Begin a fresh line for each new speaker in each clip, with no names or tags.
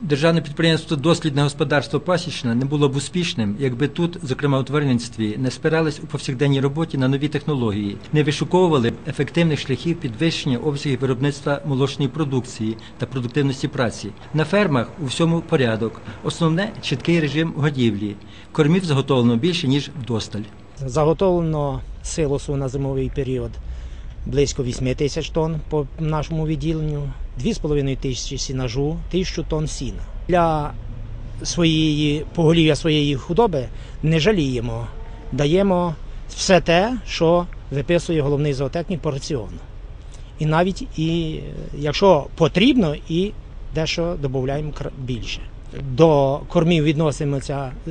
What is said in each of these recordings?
Державне підприємство Дослідне господарство Пасічна не було б успішним, якби тут, зокрема у тваринництві, не спирались у повсякденній роботі на нові технології, не вишуковували б ефективних шляхів підвищення обсягів виробництва молочної продукції та продуктивності праці. На фермах у всьому порядок. Основне чіткий режим годівлі. Кормів заготовлено більше ніж вдосталь.
Заготовлено силосу на зимовий період близько 8 тисяч тонн по нашому відділенню, 2,5 тисячі сінажу, тисячу тонн сіна. Для своєї поголів'я своєї худоби не жаліємо, даємо все те, що виписує головний зоотехнік по. І навіть і якщо потрібно, і дещо додаємо більше. До кормів відносимося е,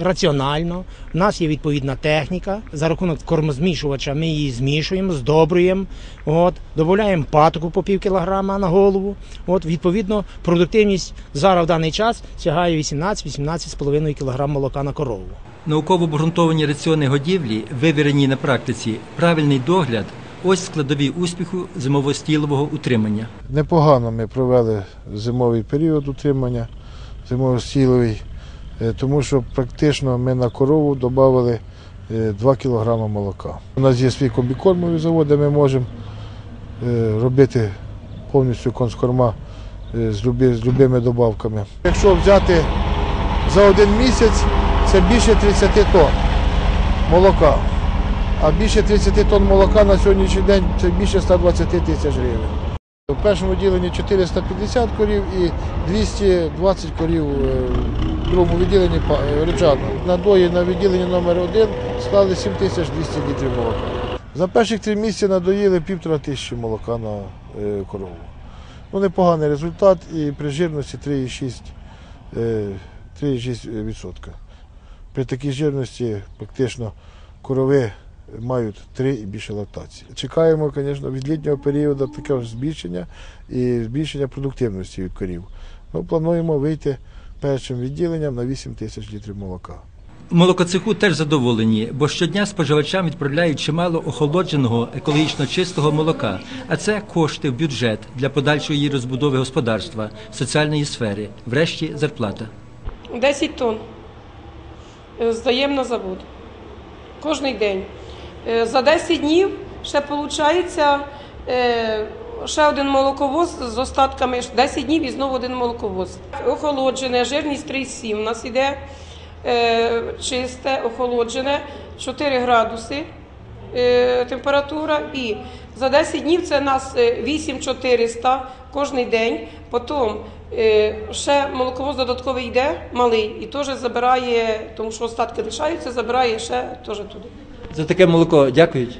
раціонально. У нас є відповідна техніка. За рахунок кормозмішувача ми її змішуємо, здобруємо. От, додаємо патоку по пів кілограма на голову. От, відповідно, продуктивність зараз в даний час сягає 18-18,5 кг молока на корову.
Науково обґрунтовані раціони годівлі, вивірені на практиці, правильний догляд ось складові успіху зимово-стілового утримання.
Непогано ми провели зимовий період утримання, зимово-стіловий, е, тому що практично ми на корову додали 2 кг молока. У нас є свій комбікормовий завод, де ми можемо е, робити повністю конскорма е, з любими добавками. Якщо взяти за один місяць, це більше 30 тонн молока. А більше 30 тонн молока на сьогоднішній день це більше 120 тисяч гривень. У першому відділенні 450 корів і 220 корів е, в другому відділенні е, речаного. Надої на відділенні номер 1 склали 7200 літрів молока. За перших три місяці надоїли півтора тисячі молока на е, корову. Ну, непоганий результат і при жирності 3,6%. е, 3,6%. При такій жирності практично корови мають три і більше лактації. Чекаємо, звісно, від літнього періоду таке ж збільшення і збільшення продуктивності від корів. Ну, плануємо вийти першим відділенням на 8 тисяч літрів молока.
Молокоцеху теж задоволені, бо щодня споживачам відправляють чимало охолодженого, екологічно чистого молока. А це кошти в бюджет для подальшої її розбудови господарства, соціальної сфери, врешті зарплата.
10 тонн е, здаємо на завод. Кожний день. Е, За 10 днів ще виходить ще один молоковоз з остатками. 10 днів і знову один молоковоз. Охолоджене, жирність 3,7. У нас іде е, чисте, охолоджене, 4 градуси е, температура. І за 10 днів це у нас е, 8400 кожен день. Потім е, ще молоковоз додатковий йде, малий, і теж забирає, тому що остатки лишаються, забирає ще теж туди.
За таке молоко дякують.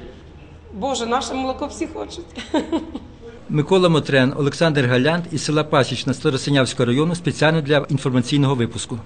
Боже, наше молоко всі хочуть.
Микола Мотрен, Олександр Галянт із села Пасічна Старосинявського району спеціально для інформаційного випуску.